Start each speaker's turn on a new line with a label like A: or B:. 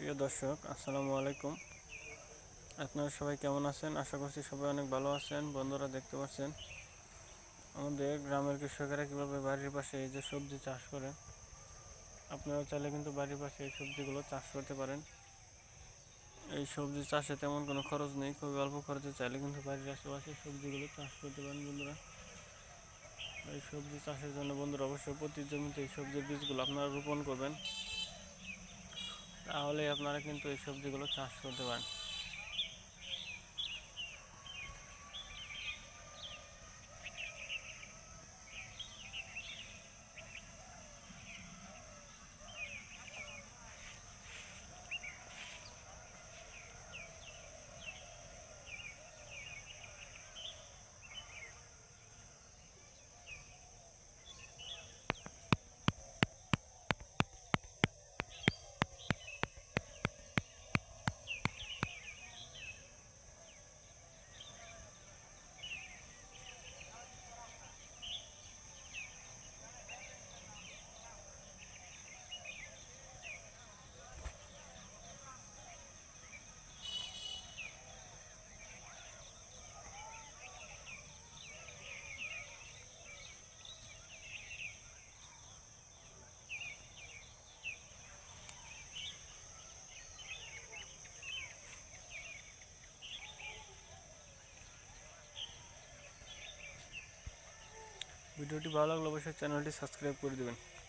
A: প্রিয় দর্শক, আসসালামু আলাইকুম। আপনারা সবাই কেমন আছেন? আশা করছি সবাই অনেক ভালো আছেন, বন্ধুরা দেখতে পাচ্ছেন। আমাদের গ্রামের কৃষকেরা কীভাবে বাড়ির পাশে এই যে সবজি চাষ করে আপনারা চাইলে কিন্তু বাড়ির পাশে এই সবজিগুলো চাষ করতে পারেন। এই সবজি চাষে তেমন কোনো খরচ নেই, খুবই অল্প খরচে চাইলে কিন্তু বাড়ির আশেপাশে সবজিগুলো চাষ করতে পারেন বন্ধুরা। এই সবজি চাষের জন্য বন্ধুরা অবশ্যই প্রতি জমিতে এই সবজির বীজগুলো আপনারা রোপণ করবেন। তাহলে আপনারা কিন্তু এই সবজিগুলো চাষ করতে পারেন। ভিডিওটি ভালো লাগলে অবশ্যই চ্যানেলটি সাবস্ক্রাইব করে দেবেন।